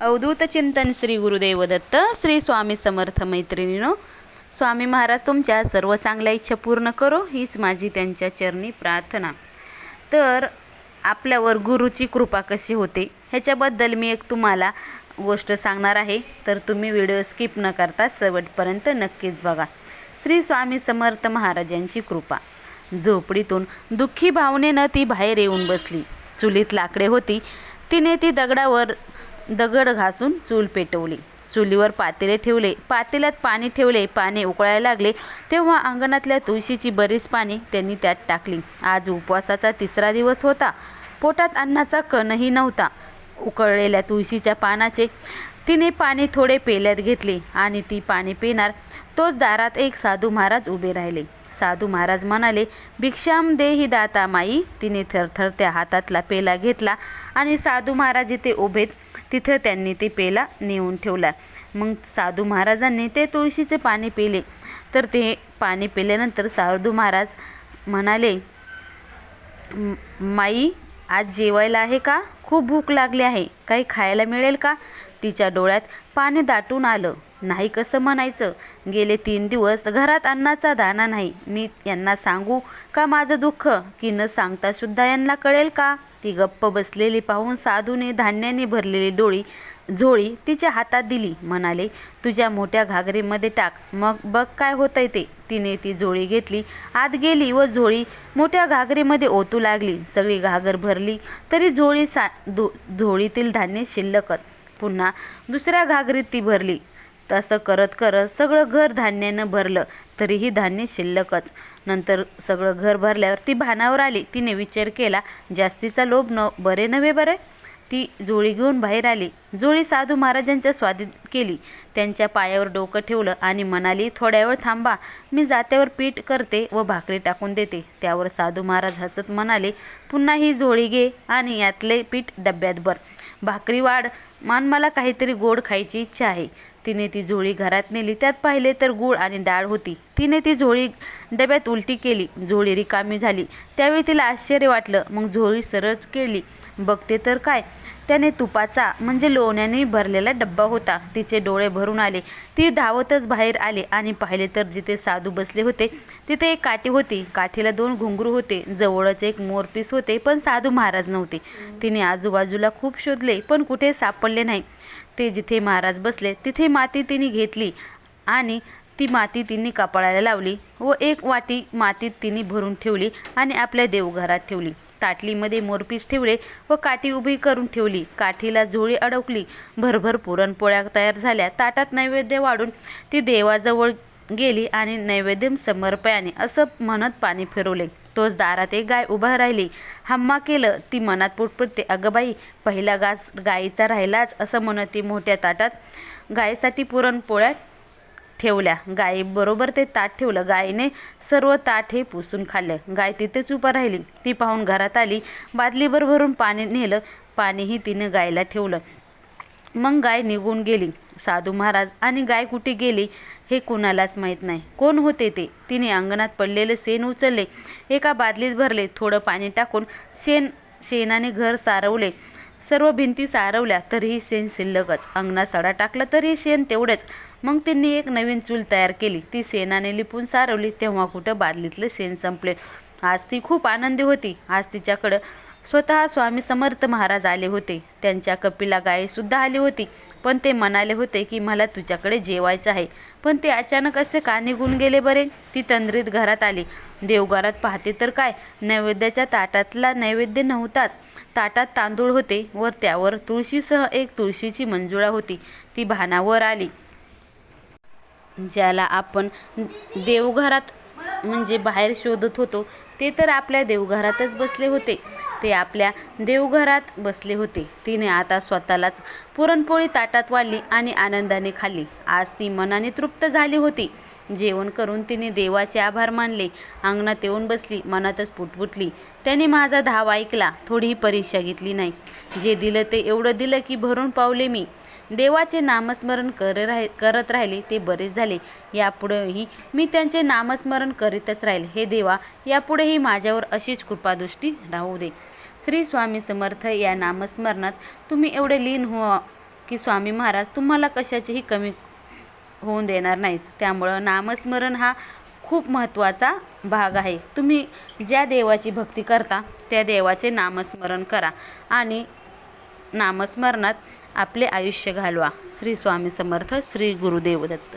अवधूत चिंतन श्री गुरुदेव दत्त श्री स्वामी समर्थ मैत्रिणीनो स्वामी महाराज तुमच्या सर्व चांगल्या इच्छा पूर्ण करो हीच माझी त्यांच्या चरणी प्रार्थना. तर आपल्यावर गुरुची कृपा कशी होते ह्याच्याबद्दल मी एक तुम्हाला गोष्ट सांगणार आहे. तर तुम्ही व्हिडिओ स्किप न करता शेवटपर्यंत नक्कीच बघा. श्री स्वामी समर्थ महाराजांची कृपा. झोपडीतून दुःखी भावनेनं ती बाहेर येऊन बसली. चुलीत लाकडे होती. तिने ती दगडावर दगड घासून चूल पेटवली. चुलीवर पातेले ठेवले. पातेल्यात पाणी ठेवले. पाणी उकळायला लागले. तेव्हा अंगणातल्या तुळशीची बरीच पाणी त्यांनी त्यात टाकली. आज उपवासाचा तिसरा दिवस होता. पोटात अन्नाचा कणही नव्हता. उकळलेल्या तुळशीच्या पानाचे तिने पाणी थोडे पेल्यात घेतले आणि ती पाणी पिणार तोच दारात एक साधू महाराज उभे राहिले. साधू महाराज म्हणाले भिक्षाम देही दाता माई. तिने थरथर त्या हातातला पेला घेतला आणि साधू महाराज इथे उभेत तिथं त्यांनी ते पेला नेऊन ठेवला. मग साधू महाराजांनी ते तुळशीचे पाणी पिले. तर ते पाणी पिल्यानंतर साधू महाराज म्हणाले माई आज जेवायला आहे का? खूप भूक लागली आहे. काही खायला मिळेल का? तिच्या डोळ्यात पाणी दाटून आलं. नाही कसं म्हणायचं? गेले तीन दिवस घरात अन्नाचा दाणा नाही. मी यांना सांगू का माझं दुःख? की न सांगता सुद्धा यांना कळेल का? ती गप्प बसलेली पाहून साधूने धान्याने भरलेली डोळी झोळी तिच्या हातात दिली. म्हणाले तुझ्या मोठ्या घागरीमध्ये टाक. मग बघ काय होतंय ते. तिने ती झोळी घेतली. आत गेली व झोळी मोठ्या घागरीमध्ये ओतू लागली. सगळी घागर भरली तरी झोळी सा धो झोळीतील धान्य शिल्लकच. पुन्हा दुसऱ्या घागरीत ती भरली. तसं करत करत सगळं घर धान्यानं भरलं तरीही धान्य शिल्लकच. नंतर सगळं घर भरल्यावर ती भानावर आली. तिने विचार केला जास्तीचा लोभ न बरे नव्हे बरे? ती जोळी घेऊन बाहेर आली. जोळी साधू महाराजांच्या स्वादीत केली. त्यांच्या पायावर डोकं ठेवलं आणि म्हणाली थोड्या वेळ थांबा. मी जात्यावर पीठ करते व भाकरी टाकून देते. त्यावर साधू महाराज हसत म्हणाले पुन्हा ही झोळी घे आणि यातले पीठ डब्यात भर. भाकरी वाढ. मान मला काहीतरी गोड खायची इच्छा आहे. तिने ती झोळी घरात नेली. त्यात पाहिले तर गूळ आणि डाळ होती. तिने ती झोळी डब्यात उलटी केली. झोळी रिकामी झाली. त्यावेळी तिला आश्चर्य वाटलं. मग झोळी सरळ केली. बघते तर काय? त्याने तुपाचा म्हणजे लोण्याने भरलेला डब्बा होता. तिचे डोळे भरून आले. ती धावतच बाहेर आले आणि पाहिले तर जिथे साधू बसले होते तिथे एक काठी होती. काठीला दोन घुंगरू होते. जवळच एक मोरपीस होते पण साधू महाराज नव्हते. तिने आजूबाजूला खूप शोधले पण कुठे सापडले नाही. ते जिथे महाराज बसले तिथे माती तिने घेतली आणि ती माती तिने कपाळाला लावली व एक वाटी मातीत तिने भरून ठेवली आणि आपल्या देवघरात ठेवली. ताटलीमध्ये मोरपीस ठेवले व काठी उभी करून ठेवली. काठीला झोळी अडकली. भरभर पुरणपोळ्या तयार झाल्या. ताटात नैवेद्य वाढून ती देवाजवळ गेली आणि नैवेद्य समर्पयाने असं म्हणत पाणी फिरवले. तोच दारात एक गाय उभा राहिली. हम्मा केलं. ती मनात पुटपुटते. अगं बाई पहिला गास गाईचा राहिलाच असं म्हणत ती मोठ्या ताटात गायीसाठी पुरणपोळ्या ठेवल्या. गायीबरोबर ते ताट ठेवलं. गायीने सर्व ताट हे पुसून खाल्ले. गाय तिथेच उभा राहिली. ती पाहून घरात आली. बादलीभर भरून पाणी नेलं. पाणीही तिने गायला ठेवलं. मग गाय निघून गेली. साधू महाराज आणि गाय कुठे गेली? हे कुणालाच माहीत नाही. कोण होते ते? तिने अंगणात पडलेले शेण उचलले. एका बादलीत भरले. थोडं पाणी टाकून शेण शेणाने घर सारवले. सर्व भिंती सारवल्या तरीही शेण शिल्लकच. अंगणात सडा टाकला तरीही शेण तेवढेच. मग त्यांनी एक नवीन चूल तयार केली. ती शेणाने लिपून सारवली. तेव्हा कुठं बादलीतलं शेण संपले. आज ती खूप आनंदी होती. आज तिच्याकडं स्वतः स्वामी समर्थ महाराज आले होते. त्यांच्या कपिला गायसुद्धा आली होती. पण ते म्हणाले होते की मला तुझ्याकडे जेवायचं आहे. पण ते अचानक असे का निघून गेले बरे? ती तंद्रीत घरात आली. देवघरात पाहते तर काय? नैवेद्याच्या ताटातला नैवेद्य नव्हताच. ताटात तांदूळ होते. वर त्यावर तुळशीसह एक तुळशीची मंजुळा होती. ती भानावर आली. ज्याला आपण देवघरात म्हणजे बाहेर शोधत होतो ते तर आपल्या देवघरातच बसले होते. ते आपल्या देवघरात बसले होते. तिने आता स्वतःलाच पुरणपोळी ताटात वाढली आणि आनंदाने खाल्ली. आज ती मनाने तृप्त झाली होती. जेवण करून तिने देवाचे आभार मानले. अंगणात येऊन बसली मनातच पुटपुटली. त्याने माझा धाव ऐकला. थोडीही परीक्षा घेतली नाही. जे दिलं ते एवढं दिलं की भरून पावले मी. देवाचे नामस्मरण कर राह करत राहिले ते बरेच झाले. यापुढेही मी त्यांचे नामस्मरण करीतच राहील. हे देवा यापुढेही माझ्यावर अशीच कृपादृष्टी राहू दे. श्री स्वामी समर्थ या नामस्मरणात तुम्ही एवढे लीन हो की स्वामी महाराज तुम्हाला कशाचीही कमी होऊन देणार नाहीत. त्यामुळं नामस्मरण हा खूप महत्त्वाचा भाग आहे. तुम्ही ज्या देवाची भक्ती करता त्या देवाचे नामस्मरण करा आणि नामस्मरणात आपले आयुष्य घालवा. श्री स्वामी समर्थ श्री गुरुदेव दत्त.